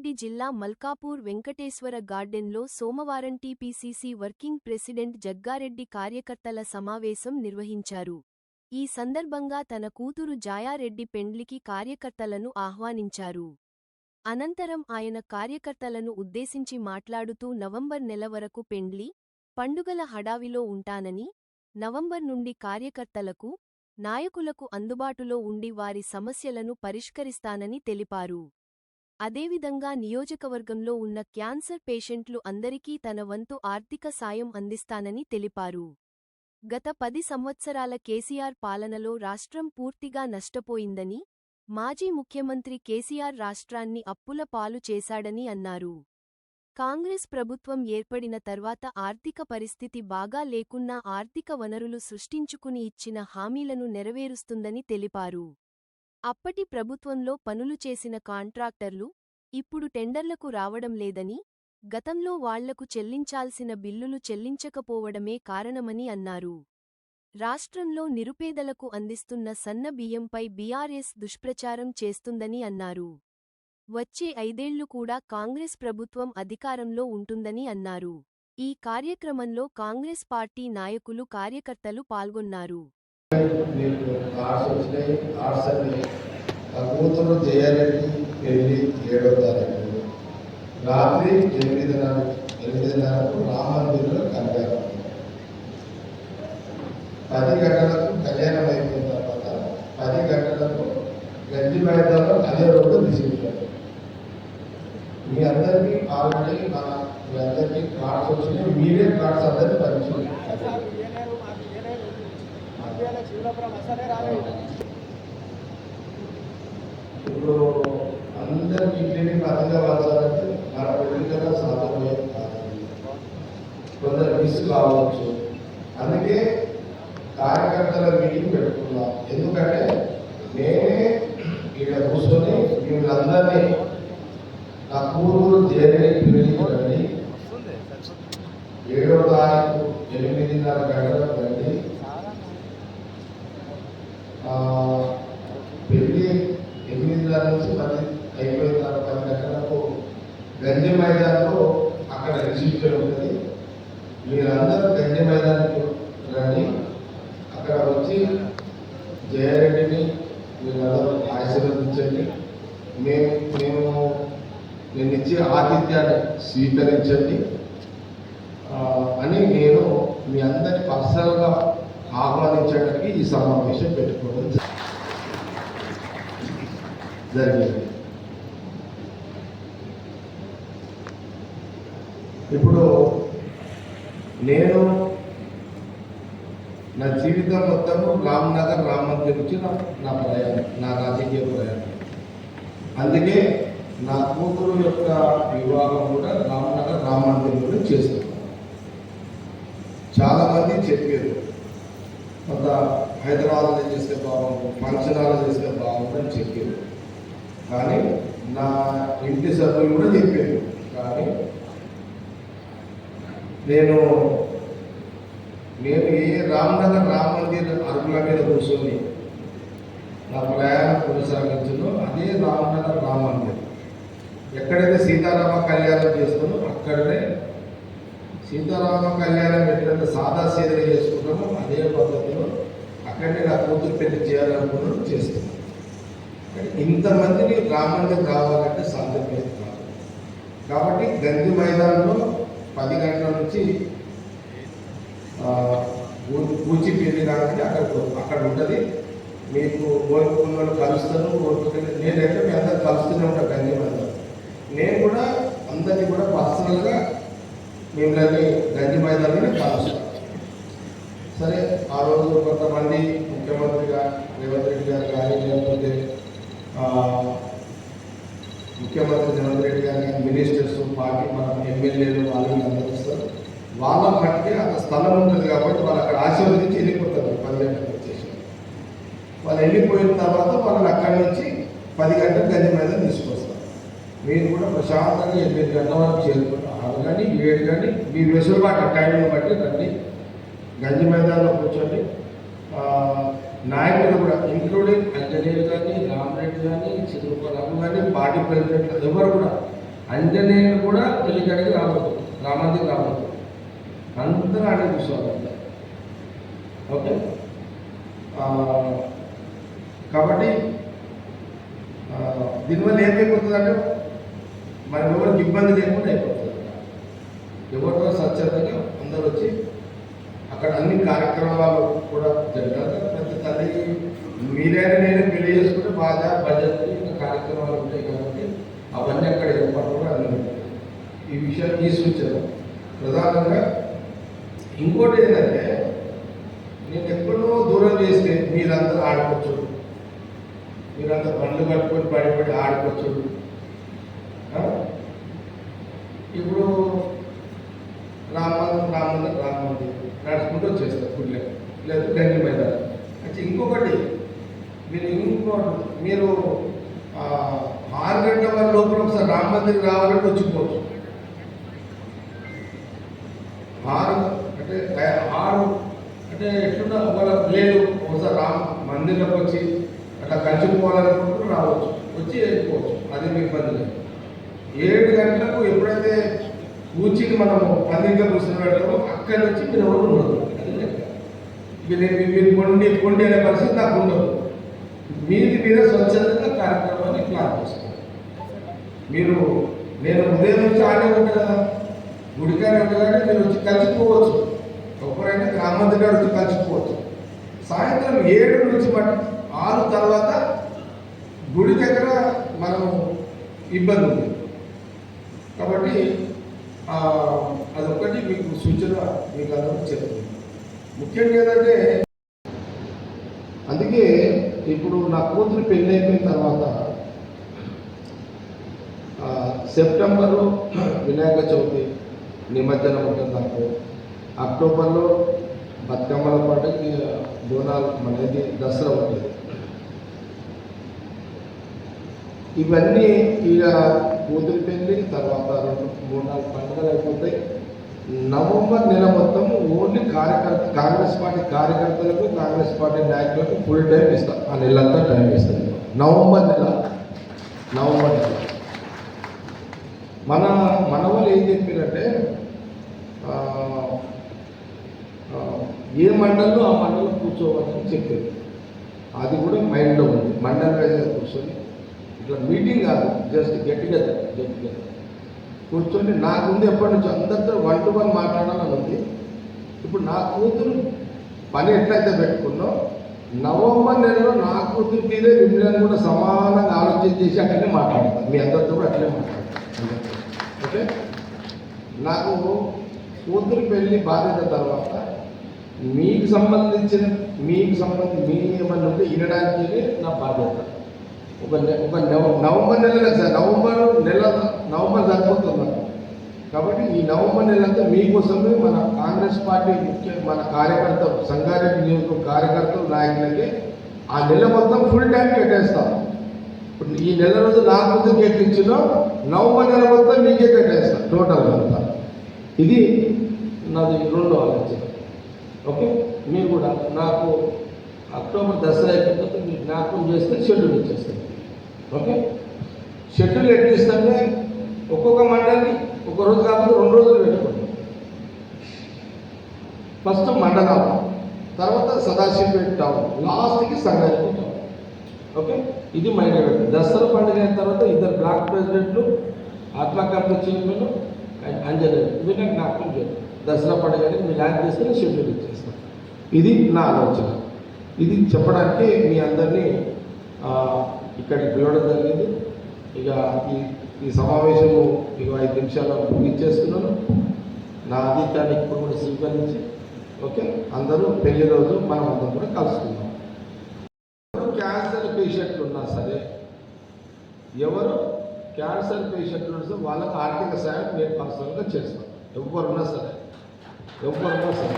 రంగారెడ్డి జిల్లా మల్కాపూర్ వెంకటేశ్వర గార్డెన్లో సోమవారం టీపీసీసీ వర్కింగ్ ప్రెసిడెంట్ జగ్గారెడ్డి కార్యకర్తల సమావేశం నిర్వహించారు. ఈ సందర్భంగా తన కూతురు జాయారెడ్డి పెండ్లికి కార్యకర్తలను ఆహ్వానించారు. అనంతరం ఆయన కార్యకర్తలను ఉద్దేశించి మాట్లాడుతూ నవంబర్ నెల వరకు పెండ్లి పండుగల హడావిలో ఉంటానని నవంబర్ నుండి కార్యకర్తలకు నాయకులకు అందుబాటులో ఉండి వారి సమస్యలను పరిష్కరిస్తానని తెలిపారు. అదేవిధంగా నియోజకవర్గంలో ఉన్న క్యాన్సర్ పేషెంట్లు అందరికీ తన వంతు ఆర్థిక సాయం అందిస్తానని తెలిపారు. గత పది సంవత్సరాల కేసీఆర్ పాలనలో రాష్ట్రం పూర్తిగా నష్టపోయిందని మాజీ ముఖ్యమంత్రి కేసీఆర్ రాష్ట్రాన్ని అప్పుల పాలు చేశాడని అన్నారు. కాంగ్రెస్ ప్రభుత్వం ఏర్పడిన తర్వాత ఆర్థిక పరిస్థితి బాగా లేకున్నా ఆర్థిక వనరులు సృష్టించుకుని ఇచ్చిన హామీలను నెరవేరుస్తుందని తెలిపారు. అప్పటి ప్రభుత్వంలో పనులు చేసిన కాంట్రాక్టర్లు ఇప్పుడు టెండర్లకు రావడం లేదని గతంలో వాళ్ళకు చెల్లించాల్సిన బిల్లులు చెల్లించకపోవడమే కారణమని అన్నారు. రాష్ట్రంలో నిరుపేదలకు అందిస్తున్న సన్న బియ్యంపై బీఆర్ఎస్ దుష్ప్రచారం చేస్తుందని అన్నారు. వచ్చే ఐదేళ్ళు కూడా కాంగ్రెస్ ప్రభుత్వం అధికారంలో ఉంటుందని అన్నారు. ఈ కార్యక్రమంలో కాంగ్రెస్ పార్టీ నాయకులు కార్యకర్తలు పాల్గొన్నారు. మీకు కార్డ్స్ వచ్చినాయి కార్డ్స్ అన్ని కూతురు జయారెడ్డి పెళ్ళి ఏడో తారీఖు రాత్రి ఎనిమిదిన్నర ఎనిమిదిన్నరకు రామందిర్లో కళ్యాణం పది గంటలకు కళ్యాణం అయిపోయిన తర్వాత పది గంటలకు గంజి మైదానంలో అదే రోడ్డు తీసుకుంటారు మీ అందరికీ ఆల్రెడీ మన మీ అందరికీ కార్డ్స్ వచ్చినాయి. మీరే కార్డ్స్ అందరికీ ఇప్పుడు అందరికి ఇంటిని పరంగా వచ్చాలంటే మన పెళ్ళికల్లా సాధ్యమయ్యేది కాదు కొందరు మిస్ కావచ్చు. అందుకే కార్యకర్తల మీటింగ్ పెట్టుకున్నాం. ఎందుకంటే నేనే ఇక్కడ కూర్చొని వీళ్ళందరినీ నా పూర్వులు జేరే పిలిచి ఏడో తారీఖు ఎనిమిదిన్నర గంటల రండి ఆ, పెళ్ళి ఎనిమిదిన్నర నుంచి పది అయిపోయిన తర్వాత పది గంటలకు గంజి మైదానంలో అక్కడ రిసెప్షన్ ఉంటుంది మీరందరూ గంజి మైదానికి రండి అక్కడ వచ్చి జయారెడ్డిని మీరందరూ ఆశీర్వదించండి మేము మేము నేను ఇచ్చే ఆతిథ్యాన్ని స్వీకరించండి ఆ, అని నేను మీ అందరినీ పర్సనల్గా ఆహ్వానించడానికి ఈ సమావేశం పెట్టుకోవడం జరిగింది. ఇప్పుడు నేను నా జీవితం మొత్తం రామ్నగర్ రామ్ మందిర్ నుంచి నా నా ప్రయాణం నా రాజకీయ ప్రయాణం. అందుకే నా కూతురు యొక్క వివాహం కూడా రామ్నగర్ రామ్ మందిర్ నుండి చేస్తాను. చాలామంది చెప్పారు. కొంత హైదరాబాద్లో చేస్తే బాగుంది ఫంక్షన్ చేస్తే బాగుందని చెప్పారు. కానీ నా ఇంటి సభ్యులు కూడా చెప్పారు. కానీ నేను నేను ఏ రామనగర్ రామ మందిర్ అరుగుల మీద కూర్చొని నా ప్రయాణం కొనసాగించిందో అదే రామనగర్ రామ మందిర్. ఎక్కడైతే సీతారామ కళ్యాణం చేస్తానో అక్కడనే సీతారామ కళ్యాణం ఎట్లయితే సాదా సీదలు చేసుకుంటామో అదే పద్ధతిలో అక్కడనే నా కూతురు పెళ్ళి చేయాలనుకున్నాను చేస్తున్నాను కానీ ఇంతమందిని రామందిర్ కావాలంటే సాధ్యం లేదు కాదు. కాబట్టి గంజి మైదానంలో పది గంటల నుంచి పూచి పెళ్ళి కాబట్టి అక్కడ అక్కడ ఉంటుంది. మీకు కోరుకున్న వాళ్ళు కలుస్తాను కోరుకుంటే నేనైతే మీ అందరు కలుస్తూనే ఉంటాను గంజి మైదానం నేను కూడా అందరినీ కూడా పర్సనల్గా మిమ్మల్ని గంజి మైదానంలోనే కలుస్తాను సరే ఆ రోజు కొంతమంది ముఖ్యమంత్రిగా రేవంత్ రెడ్డి గారు కానీ లేకపోతే ముఖ్యమంత్రి రేవంత్ రెడ్డి గారు కానీ మినిస్టర్స్ పార్టీ మన ఎమ్మెల్యేలు వాళ్ళు అందరిస్తారు వాళ్ళ మట్టికి అక్కడ స్థలం ఉంటుంది కాబట్టి వాళ్ళు అక్కడ ఆశీర్వదించి వెళ్ళిపోతారు పది గంటలకు వచ్చేసి. వాళ్ళు వెళ్ళిపోయిన తర్వాత వాళ్ళని అక్కడి నుంచి పది గంటలకు గంజి మీద తీసుకొస్తారు. మీరు కూడా ప్రశాంతంగా ఎనిమిది గంటల వరకు చేరుకుంటారు. ఆరు కానీ ఏడు కానీ మీ వెసులుబాటు టైంని బట్టి రండి. గంజి మైదానంలో కూర్చోండి. నాయకులు కూడా ఇంక్లూడింగ్ అంజనేయులు కానీ రామరెడ్డి కానీ చంద్రబాబు కానీ పార్టీ ప్రెసిడెంట్ ఎవరు కూడా అంజనేయులు కూడా పెళ్ళికాడికి రావద్దు. రామందికి రావద్దు. అందరూ ఆడే కూర్చోవాలి. ఓకే? కాబట్టి దీనివల్ల ఏమైపోతుందంటే మనం ఎవరికి ఇబ్బంది లేకుండా అయిపోతుంది. ఎవరితో స్వచ్ఛతగా అందరూ వచ్చి అక్కడ అన్ని కార్యక్రమాలు కూడా జరగాలి ప్రతి తల్లి మీరైనా నేను పెళ్ళి చేసుకుంటే బాధ భజన ఇంకా కార్యక్రమాలు ఉంటాయి కాబట్టి అవన్నీ అక్కడ ఏర్పాటు కూడా అన్ని ఈ విషయం ఈ సూచన ప్రధానంగా ఇంకోటి ఏంటంటే నేను ఎప్పుడో దూరం చేస్తే మీరందరూ ఆడుకోవచ్చు. మీరంతా బండ్లు కట్టుకొని పడిపడి ఆడుకోవచ్చు. ఇప్పుడు రామ రామ రామందిరం నడుచుకుంటూ వచ్చేస్తారు గుడిలో లేదు గండి మైదానం. అయితే ఇంకొకటి మీరు ఇంకోటి మీరు ఆరు గంటల లోపల ఒకసారి రామ మందిర్ రావాలంటే వచ్చిపోవచ్చు. ఆరు అంటే ఆరు అంటే ఎట్లున్నా ఒకవేళ లేదు ఒకసారి రామ మందిర్లోకి వచ్చి అట్లా కలిసిపోవాలనుకుంటూ రావచ్చు వచ్చి వెళ్ళిపోవచ్చు. అది మీ ఇబ్బంది లేదు. ఏడు గంటలకు ఎప్పుడైతే కూర్చుని మనము పందిగా కూర్చుని పెడతామో అక్కడి నుంచి మీరు ఎవరు ఉండదు మీరు మీరు కొండి కొండి అనే పరిస్థితి నాకు ఉండదు. మీది మీరే స్వచ్ఛందంగా కార్యక్రమాన్ని ప్లాన్ చేసుకోండి. మీరు నేను ఉదయం నుంచి ఆడే ఉంటా కదా. గుడికాడ ఉండగానే మీరు వచ్చి కలిసిపోవచ్చు ఎవరైనా గ్రామం గారు వచ్చి కలిసిపోవచ్చు సాయంత్రం ఏడు నుంచి మట్ ఆరు తర్వాత గుడి దగ్గర మనం ఇబ్బంది ఉంది. కాబట్టి అదొక్కటి మీకు సూచన మీకు అందరూ చెప్తుంది. ముఖ్యంగా ఏంటంటే అందుకే ఇప్పుడు నా కూతురు పెళ్ళి అయిపోయిన తర్వాత సెప్టెంబర్లో సెప్టెంబరు వినాయక చవితి నిమజ్జనం ఉంటుంది నాకు. అక్టోబర్లో బతుకమ్మల పండుగ బోనాలు మనది దసరా ఉంటుంది. ఇవన్నీ ఇక కూతురు పెళ్ళి తర్వాత రెండు మూడు నాలుగు పండుగలు అయిపోతాయి. నవంబర్ నెల మొత్తం ఓన్లీ కార్యకర్త కాంగ్రెస్ పార్టీ కార్యకర్తలకు కాంగ్రెస్ పార్టీ నాయకులకు ఫుల్ టైం ఇస్తాం. ఆ నెలంతా టైం ఇస్తాం. నవంబర్ నెల. నవంబర్ నెల. మన మన వాళ్ళు ఏం చెప్పారంటే ఏ మండలంలో ఆ మండలం కూర్చోవాలని చెప్పారు. అది కూడా మైండ్లో ఉంది. మండల వైజ్గా కూర్చొని మీటింగ్ కాదు just get together get together కూర్చొని నాకుంది ఎప్పటి నుంచి అందరితో వన్ టు వన్ మాట్లాడాలని ఉంది. ఇప్పుడు నా కూతురు పని ఎట్లయితే పెట్టుకున్నో నవంబర్ నెలలో నా కూతురు మీదే మిమ్మల్ని కూడా సమానంగా ఆలోచన చేసి అట్లనే మాట్లాడతాను మీ అందరితో కూడా అట్లనే మాట్లాడతాను ఓకే? నాకు కూతురు పెళ్ళి బాధ్యత తర్వాత మీకు సంబంధించిన మీకు సంబంధించి మీ ఏమన్నా ఉంటే వినడానికి నా బాధ్యత. ఒక నె- ఒక నవ- నవంబర్ నెల సార్ నవంబర్ నెల నవంబర్ సరిపోతుంది కాబట్టి ఈ నవంబర్ నెలంతా మీకోసమే మన కాంగ్రెస్ పార్టీ ముఖ్య మన కార్యకర్త సంగారెడ్డి నియోజకవర్గ కార్యకర్తలు నాయకులకి ఆ నెల మొత్తం ఫుల్ టైం కేటాయిస్తాం. ఇప్పుడు ఈ నెల రోజు నా ముందు కేటాయించినో నవంబర్ నెల మొత్తం మీకే కేటాయిస్తాం టోటల్ అంతా. ఇది నాది రెండో ఆలోచన. ఓకే మీరు కూడా నాకు అక్టోబర్ దసరా అయిపోయిన తర్వాత మీరు జ్ఞాపకం చేస్తే షెడ్యూల్ ఇచ్చేస్తారు ఓకే షెడ్యూల్ ఎట్లా ఒక్కొక్క మండలి ఒక రోజు కాకపోతే రెండు రోజులు పెట్టుకోండి. ఫస్ట్ మండలం తర్వాత సదాశివపేట టౌన్ లాస్ట్కి సంగారెడ్డి టౌన్ ఓకే ఇది మైండ్ పెట్టండి దసరా పండుగ అయిన తర్వాత ఇద్దరు బ్లాక్ ప్రెసిడెంట్లు ఆత్మ కమిటీ చైర్మన్ అంజనేయులు ఇవి నాకు జ్ఞాపకం చేయండి. దసరా పండుగ మీరు ల్యాండ్ చేస్తే షెడ్యూల్ ఇచ్చేస్తాం. ఇది నా ఆలోచన. ఇది చెప్పడానికి మీ అందరినీ ఇక్కడికి పిలవడం జరిగింది. ఇక ఈ ఈ సమావేశము ఇక ఐదు నిమిషాలు ముగించేస్తున్నాను నా అధికారాన్ని ఇప్పుడు కూడా స్వీకరించి ఓకే? అందరూ పెళ్ళి రోజు మనం అందరం కూడా కలుసుకుందాం. ఎవరు క్యాన్సర్ పేషెంట్లు ఉన్నా సరే ఎవరు క్యాన్సర్ పేషెంట్లు ఉన్నా సరే వాళ్ళకి ఆర్థిక సాయం నేను పర్సనల్గా చేస్తాను. ఎవరున్నా సరే ఎవరున్నా సరే.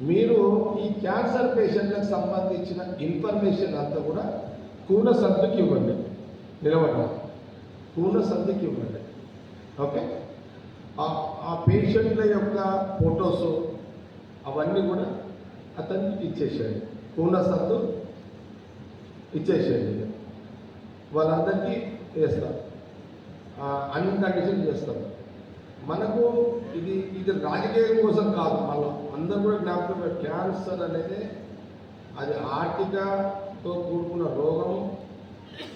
మీరు ఈ క్యాన్సర్ పేషెంట్లకు సంబంధించిన ఇన్ఫర్మేషన్ అంతా కూడా కూన సంతకి ఇవ్వండి. నిలబడ కూన సంతకి ఇవ్వండి. ఓకే? ఆ- ఆ పేషెంట్ల యొక్క ఫొటోస్ అవన్నీ కూడా అతనికి ఇచ్చేసేయండి. కూన సంతు ఇచ్చేసేయండి. వాళ్ళందరికీ చేస్తాం ఆ, అన్ని కండిషన్ చేస్తాం. మనకు ఇది ఇది రాజకీయం కోసం కాదు మళ్ళీ. అందరూ కూడా జ్ఞాపకం క్యాన్సర్ అనేది అది ఆర్థికతో కూడుకున్న రోగం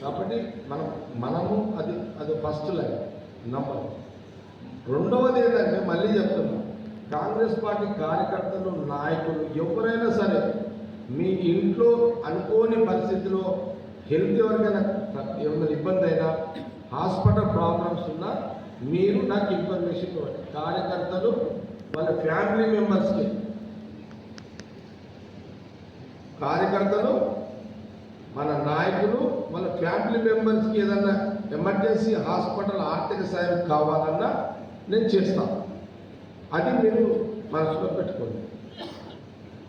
కాబట్టి మనం మనము అది అది ఫస్ట్ లైన్ నంబర్ రెండవది ఏంటంటే మళ్ళీ చెప్తున్నా కాంగ్రెస్ పార్టీ కార్యకర్తలు నాయకులు ఎవరైనా సరే మీ ఇంట్లో అనుకోని పరిస్థితిలో హెల్త్ ఎవరికైనా ఏమైనా ఇబ్బంది అయినా హాస్పిటల్ ప్రాబ్లమ్స్ ఉన్నా మీరు నాకు ఇన్ఫర్మేషన్ ఇవ్వండి. కార్యకర్తలు వాళ్ళ ఫ్యామిలీ మెంబర్స్కి. కార్యకర్తలు మన నాయకులు వాళ్ళ ఫ్యామిలీ మెంబర్స్కి ఏదన్నా ఎమర్జెన్సీ హాస్పిటల్ ఆర్థిక సాయం కావాలన్నా నేను చేస్తాను అది మీరు మనసులో పెట్టుకోండి.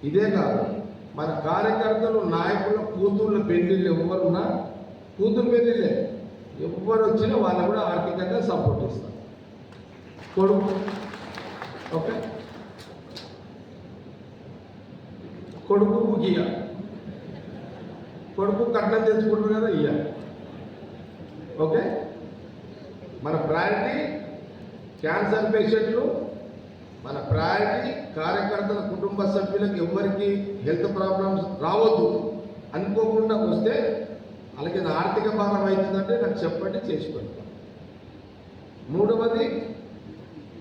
ఇదే కాదు మన కార్యకర్తలు నాయకుల కూతుళ్ళ పెళ్ళిళ్ళు ఎవరున్నా కూతురు పెళ్ళిళ్ళే ఎవ్వరు వచ్చినా వాళ్ళని కూడా ఆర్థికంగా సపోర్ట్ ఇస్తారు కొడుకు ఓకే కొడుకు ఇయ్య. కొడుకు కట్నం తెచ్చుకుంటారు కదా ఇయ్య. ఓకే మన ప్రయారిటీ క్యాన్సర్ పేషెంట్లు మన ప్రయారిటీ కార్యకర్తల కుటుంబ సభ్యులకు ఎవరికి హెల్త్ ప్రాబ్లమ్స్ రావద్దు. అనుకోకుండా వస్తే అలాగే ఆర్థిక భారం అవుతుందంటే నాకు చెప్పండి చేసి పెడతాను మూడవది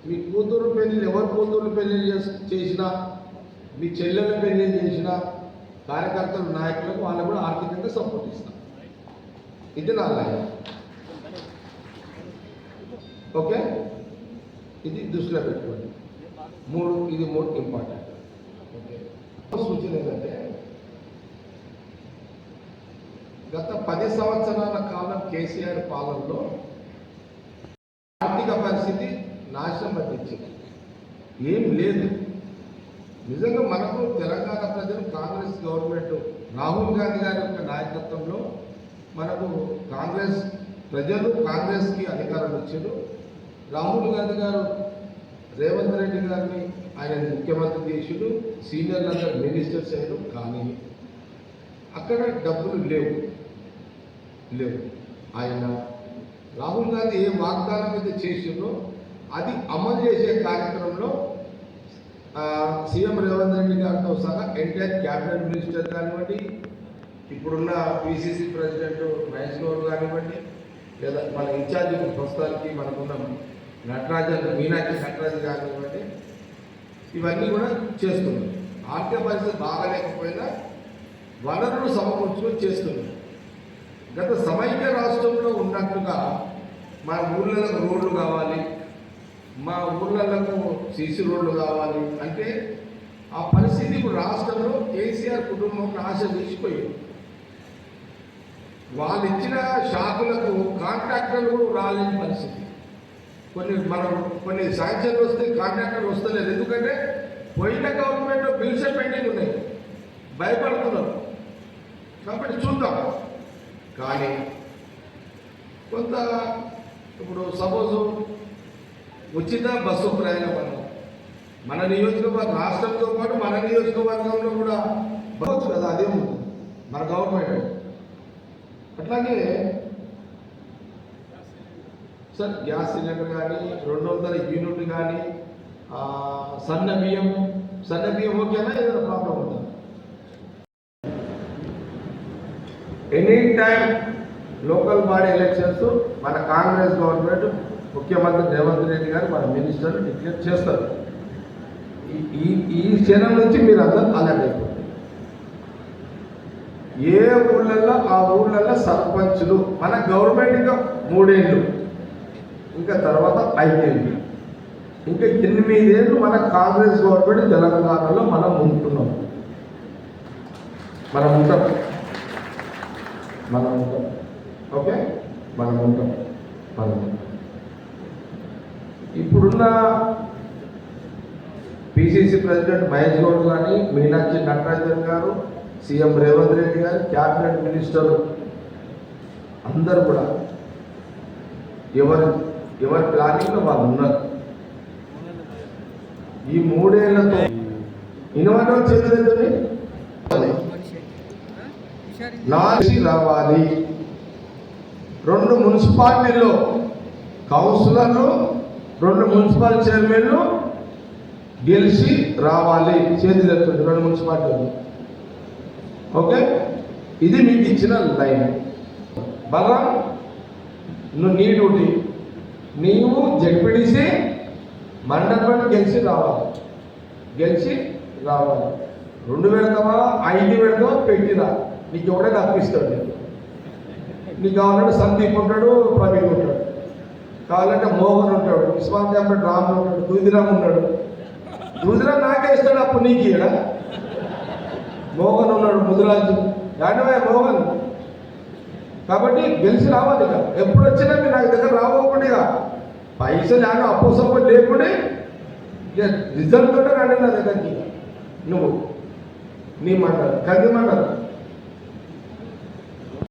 మీ కూతురు పెళ్ళి ఎవరి కూతురు పెళ్ళి చేసినా మీ చెల్లెల పెళ్ళి చేసినా కార్యకర్తల నాయకులకు వాళ్ళకు కూడా ఆర్థికంగా సపోర్ట్ ఇస్తాం. ఇది నా లైఫ్. ఓకే? ఇది దృష్టిలో పెట్టుకోండి. మూడు ఇది మూడు ఇంపార్టెంట్. ఓకే సూచన ఏంటంటే గత పది సంవత్సరాల కాలం కేసీఆర్ పాలనలో ఆర్థిక పరిస్థితి నాశనం పట్టించింది. ఏం లేదు. నిజంగా మనకు తెలంగాణ ప్రజలు కాంగ్రెస్ గవర్నమెంట్ రాహుల్ గాంధీ గారి యొక్క నాయకత్వంలో మనకు కాంగ్రెస్ ప్రజలు కాంగ్రెస్కి అధికారం ఇచ్చారు. రాహుల్ గాంధీ గారు రేవంత్ రెడ్డి గారిని ఆయన ముఖ్యమంత్రి చేసిండు. సీనియర్ అందరు మినిస్టర్స్ అయ్యారు కానీ అక్కడ డబ్బులు లేవు. లేవు. ఆయన రాహుల్ గాంధీ ఏ వాగ్దానం అయితే చేసిందో అది అమలు చేసే కార్యక్రమంలో సీఎం రేవంత్ రెడ్డి గారితో సహా ఎన్టీఆర్ క్యాబినెట్ మినిస్టర్ కానివ్వండి ఇప్పుడున్న పిసిసి ప్రెసిడెంట్ మహేష్ గౌడ్ కానివ్వండి లేదా మన ఇన్ఛార్జ్ ప్రస్తుతానికి మనకున్న నటరాజన్ మీనాక్షి నటరాజు కానివ్వండి ఇవన్నీ కూడా చేస్తున్నాం ఆర్థిక పరిస్థితి బాగాలేకపోయినా వనరులు సమకూర్చుకొని చేస్తున్నాం గత సమైక్య రాష్ట్రంలో ఉన్నట్టుగా మన ఊళ్ళకు రోడ్లు కావాలి మా ఊళ్ళకు సీసీ రోడ్లు కావాలి అంటే ఆ పరిస్థితి ఇప్పుడు రాష్ట్రంలో కేసీఆర్ కుటుంబం ఆశ తీసిపోయింది వాళ్ళు ఇచ్చిన షాపులకు కాంట్రాక్టర్లు కూడా రాలేని పరిస్థితి. కొన్ని మనం కొన్ని శాంక్షన్లు వస్తే కాంట్రాక్టర్లు వస్తలేదు. ఎందుకంటే పోయిన గవర్నమెంట్ బిల్స్ పెండింగ్ ఉన్నాయి. భయపడుతున్నారు. కాబట్టి చూద్దాం. కానీ కొంత ఇప్పుడు సపోజ్ ఉచిత బస్సు ప్రయాణం. మన నియోజకవర్గం రాష్ట్రంతో పాటు మన నియోజకవర్గంలో కూడా బస్సు కదా అదే ఉంది. మన గవర్నమెంట్. అట్లాగే సార్ గ్యాస్ సిలిండర్ కానీ రెండు వందల యూనిట్ కానీ సన్న బియ్యం సన్న బియ్యం ఓకేనా? ఏదైనా ప్రాబ్లం ఉందా? Any time local body elections మన కాంగ్రెస్ గవర్నమెంట్ ముఖ్యమంత్రి రేవంత్ రెడ్డి గారు మన మినిస్టర్ డిక్లేర్ చేస్తారు. ఈ- ఈ ఈ క్షణం నుంచి మీరు అందరూ అలర్ట్ అయిపోతుంది ఏ ఊళ్ళల్లో ఆ ఊళ్ళల్లో సర్పంచులు మన గవర్నమెంట్ ఇంకా మూడేళ్ళు ఇంకా తర్వాత ఐదేళ్ళు ఇంకా ఎనిమిదేళ్ళు మన కాంగ్రెస్ గవర్నమెంట్ తెలంగాణలో మనం ఉంటున్నాం. మనం ఉంటాం. మనం ఉంటాం. ఓకే? మనం ఉంటాం. మనం ఉంటాం. ఇప్పుడున్న పిసిసి ప్రెసిడెంట్ మహేష్ గౌడ్ కానీ మీనాక్షి నటరాజన్ గారు సీఎం రేవంత్ రెడ్డి గారు క్యాబినెట్ మినిస్టర్లు అందరూ కూడా ఎవరి ఎవరి ప్లానింగ్లో వాళ్ళు ఉన్నారు. ఈ మూడేళ్ళతో ఇన్వాల్వ్ చేతులెత్తండి నాసి రావాలి. రెండు మున్సిపాలిటీల్లో కౌన్సిలర్లు రెండు మున్సిపల్ చైర్మన్లు గెలిచి రావాలి. చేతి రెండు మున్సిపాలిటీలు ఓకే? ఇది మీకు ఇచ్చిన లైన్. బలరాం నువ్వు నీ డ్యూటీ. నీవు జడ్పీటీసీ మండపం గెలిచి రావాలి. గెలిచి రావాలి. రెండు పెడతావా ఐదు పెడతావా పెట్టిరా నీకు ఎవడే తప్పిస్తాడు నీకు నీకు కావాలంటే సందీప్ ఉంటాడు ప్రవీణ్ ఉంటాడు. కావాలంటే మోహన్ ఉంటాడు విశ్వాంతి అప్పుడు రామ్ ఉంటాడు దూదిరామ్ ఉన్నాడు. దూదిరామ్ నాకే ఇస్తాడు అప్పుడు నీకు ఇక్కడ మోహన్ ఉన్నాడు ముదిరాజు. దానివే మోహన్. కాబట్టి గెలిచి రావాలి ఇక. ఎప్పుడు వచ్చినా మీరు నాకు దగ్గర రావకుండా ఇక. పైసలు ఏమో అప్పు సపోర్ట్ లేకుండా రిజల్ట్ తోటే రండి నా దగ్గరికి. నువ్వు నీ మాట కంది మాట